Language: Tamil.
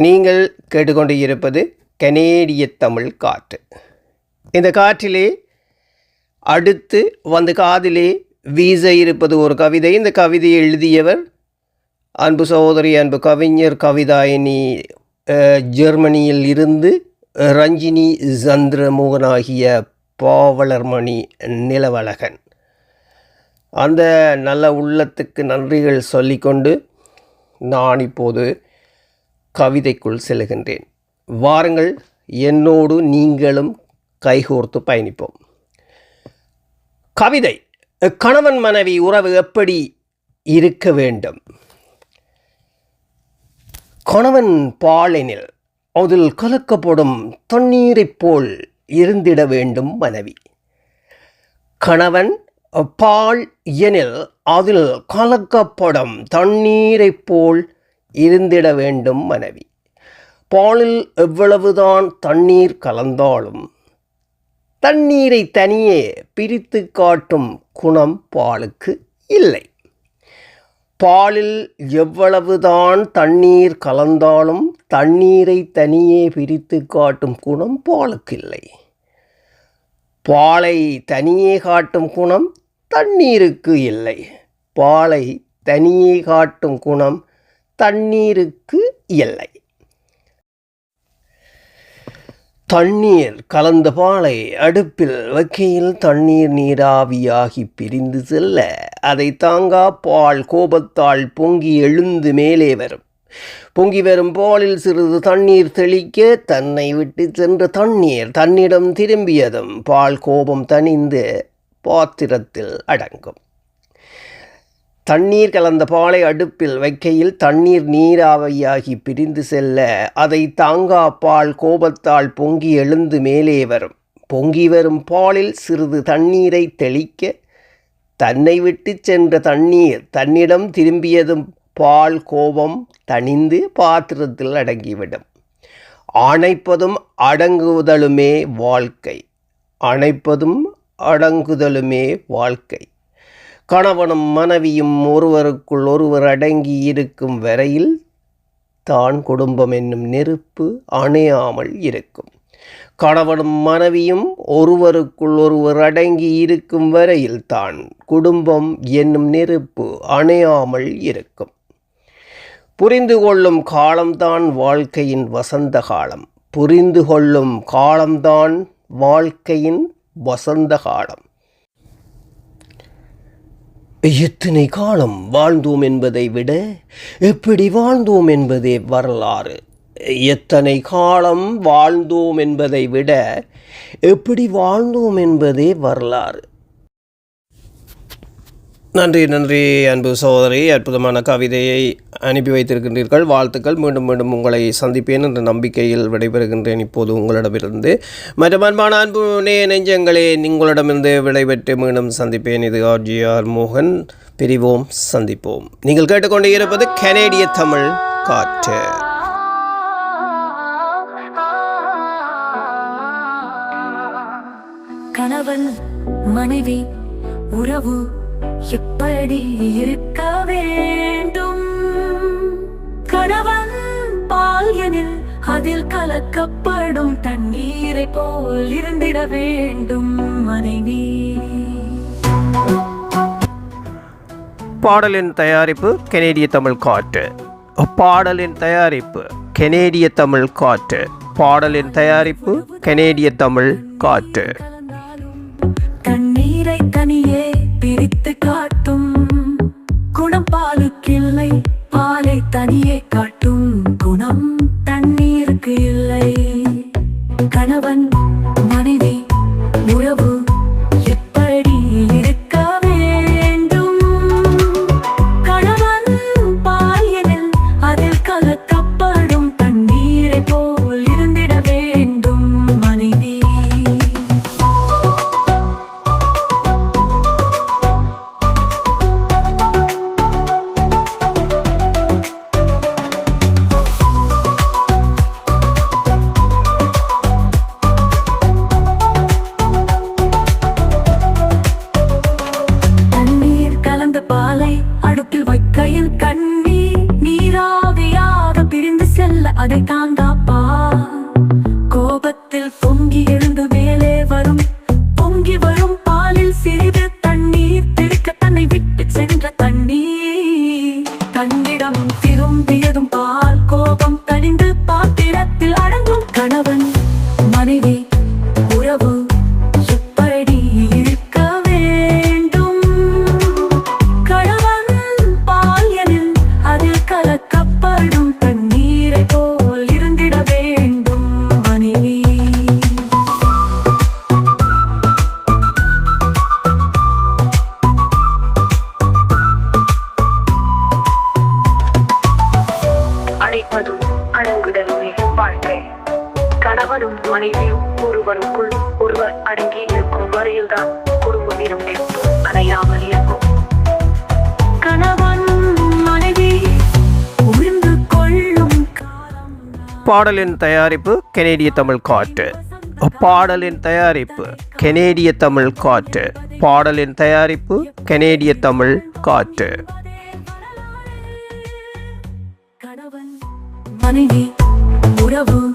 நீங்கள் கேட்டுக்கொண்டு இருப்பது கனேடிய தமிழ் காற்று. இந்த காற்றிலே அடுத்து வந்து காதிலே வீச இருப்பது ஒரு கவிதை. இந்த கவிதையை எழுதியவர் அன்பு சகோதரி அன்பு கவிஞர் கவிதாயினி ஜெர்மனியில் இருந்து ரஞ்சினி சந்திரமோகன் ஆகிய பாவலர்மணி நிலவழகன். அந்த நல்ல உள்ளத்துக்கு நன்றிகள் சொல்லிக்கொண்டு நான் இப்போது கவிதைக்குள் செல்கின்றேன் வாருங்கள் என்னோடு நீங்களும் கைகோர்த்து பயணிப்போம். கவிதை கணவன் மனைவி உறவு எப்படி இருக்க வேண்டும்? கணவன் பாலினில் அதில் கலக்கப்படும் தண்ணீரைப் போல் இருந்திட வேண்டும் மனைவி. கணவன் பால் எனில் அதில் கலக்கப்படும் தண்ணீரைப் போல் இருந்திட வேண்டும் மனைவி. பாலில் எவ்வளவுதான் தண்ணீர் கலந்தாலும் தண்ணீரை தனியே பிரித்து காட்டும் குணம் பாலுக்கு இல்லை. பாலில் எவ்வளவுதான் தண்ணீர் கலந்தாலும் தண்ணீரை தனியே பிரித்து காட்டும் குணம் பாலுக்கு இல்லை. பாலை தனியே காட்டும் குணம் தண்ணீருக்கு இல்லை. பாலை தனியே காட்டும் குணம் தண்ணீருக்கு எல்லை. தண்ணீர் கலந்த பாலை அடுப்பில் வைக்கையில் தண்ணீர் நீராவியாகி பிரிந்து செல்ல அதை தாங்கா பால் கோபத்தால் பொங்கி எழுந்து மேலே வரும். பொங்கி வரும் பாலில் சிறிது தண்ணீர் தெளிக்க தன்னை விட்டு சென்ற தண்ணீர் தன்னிடம் திரும்பியதும் பால் கோபம் தணிந்து பாத்திரத்தில் அடங்கும். தண்ணீர் கலந்த பாலை அடுப்பில் வைக்கையில் தண்ணீர் நீராவியாகி பிரிந்து செல்ல அதை தாங்கா பால் கோபத்தால் பொங்கி எழுந்து மேலே வரும். பொங்கி வரும் பாலில் சிறிது தண்ணீரை தெளிக்க தன்னை விட்டு சென்ற தண்ணீர் தன்னிடம் திரும்பியதும் பால் கோபம் தணிந்து பாத்திரத்தில் அடங்கிவிடும். அணைப்பதும் அடங்குதலுமே வாழ்க்கை. அணைப்பதும் அடங்குதலுமே வாழ்க்கை. கணவனும் மனைவியும் ஒருவருக்குள் ஒருவர் அடங்கி இருக்கும் வரையில் தான் குடும்பம் என்னும் நெருப்பு அணையாமல் இருக்கும். கணவனும் மனைவியும் ஒருவருக்குள் ஒருவர் அடங்கி இருக்கும் வரையில் தான் குடும்பம் என்னும் நெருப்பு அணையாமல் இருக்கும். புரிந்து கொள்ளும் காலம்தான் வாழ்க்கையின் வசந்த காலம். புரிந்து கொள்ளும் காலம்தான் வாழ்க்கையின் வசந்த காலம். எத்தனை காலம் வாழ்ந்தோம் என்பதை விட எப்படி வாழ்ந்தோம் என்பதே வரலாறு. எத்தனை காலம் வாழ்ந்தோம் என்பதை விட எப்படி வாழ்ந்தோம் என்பதே வரலாறு. நன்றி நன்றி அன்பு சகோதரி. அற்புதமான கவிதையை அனுப்பி வைத்திருக்கின்றீர்கள். வாழ்த்துக்கள். மீண்டும் மீண்டும் உங்களை சந்திப்பேன் என்ற நம்பிக்கையில் விடைபெறுகின்றேன் இப்போது உங்களிடமிருந்து. மற்றும் அன்பான அன்பு நே நெஞ்சங்களே உங்களிடமிருந்து விடைபெற்று மீண்டும் சந்திப்பேன். இது ஆர்ஜிஆர் மோகன். பிரிவோம் சந்திப்போம். நீங்கள் கேட்டுக்கொண்டு இருப்பது கனேடிய தமிழ் காற்று. கணவன் மனைவி உறவு எப்படி இருக்க வேண்டும்? கணவன் பால்யனில் அதில் கலக்கப்படும் தண்ணீரை போல் இருந்திட வேண்டும் மனைவி. பாடலின் தயாரிப்பு கனேடிய தமிழ் காற்று. பாடலின் தயாரிப்பு கனேடிய தமிழ் காற்று. பாடலின் தயாரிப்பு கனேடிய தமிழ் காற்று. தண்ணீரை தனியே பாலுக்கில்லை பாலை தனியே காட்டும் குணம் தண்ணீருக்கு இல்லை. கணவன் மனைவி உறவு அதை தாங்காப்பா கோபத்தில் பொங்கி எழுந்து மேலே வரும். பொங்கி வரும் பாலில் சிறிது தண்ணீர். தெளிக்க தன்னை விட்டு சென்ற தண்ணீர். தன்னிடம் திரும்பியதும் வரையில்தான் எனும் நெருப்பு அணையாமல் இருக்கும் கணவன் மனைவி உறிந்து கொள்ளும் காலம் பாடலின் தயாரிப்பு கெனேடிய தமிழ் காற்று. பாடலின் தயாரிப்பு கெனேடிய தமிழ் காற்று. பாடலின் தயாரிப்பு கெனேடிய தமிழ் காற்று. கணவன் மனைவி உறவு